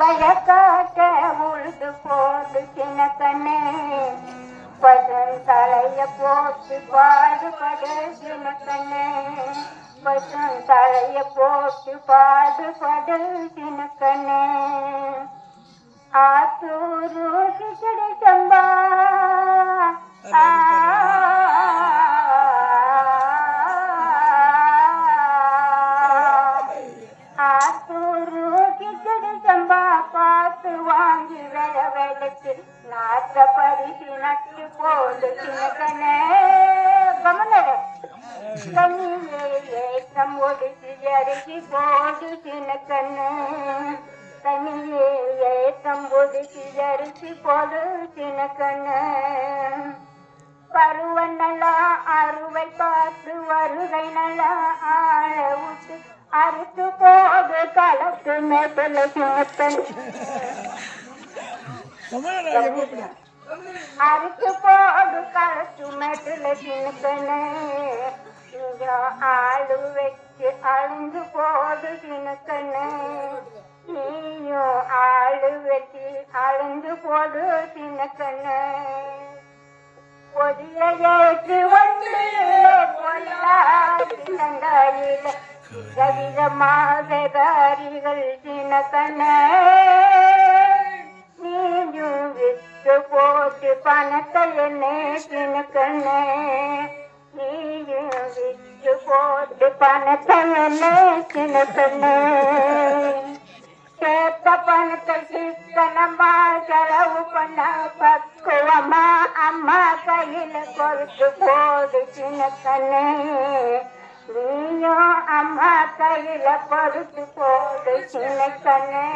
வழக்காட்ட உழுது போடு சின்ன கண்ணே பசன் தலைய போட்டு பாடுபடு சின்ன கண்ணே பசன் தலைய போட்டு பாடுபடு சின்ன கண்ணே பார்த்து வாங்கி வெட வெடச்சு நாட்ட பரிசு நட்டு போது சின்னக்கனே கமனட கண்ணிலே ஏற்றம் ஒடுச்சு அரிசி போடு சின்னக்கண்ணு தனியே ஏற்றம் ஒடுச்சு அரிசி போடு சின்னக்கண்ணு பருவ நல்லா அறுவை பார்த்து வருகை நல்லா ஆள விட்டு அறுத்து போது கலத்து மேட்டல சின்னப்பன் அறுத்து போது கலக்கு மேட்டல சின்னப்பனே இங்க ஆளு வச்சு அழுந்து போது சின்னக்கண்ணு நீயும் ஆளு வச்சு அழுந்து போது சின்னக்கண்ணு பொதியேற்று வந்து பொல்லாயில கவிதமாக சின்னக்கண்ண போட்டு பணத்தை என்ன நீயும் விட்டு போட்டு பணத்தை என்ன சின்னக்கண்ண சேர்த்த பணத்தை சிக்கனமா செலவு பண்ண பக்குவமா அம்மா கையில கொடுத்து போடு சின்ன கண்ணே நீயும் அம்மா கையில கொடுத்து போடு சின்ன கண்ணே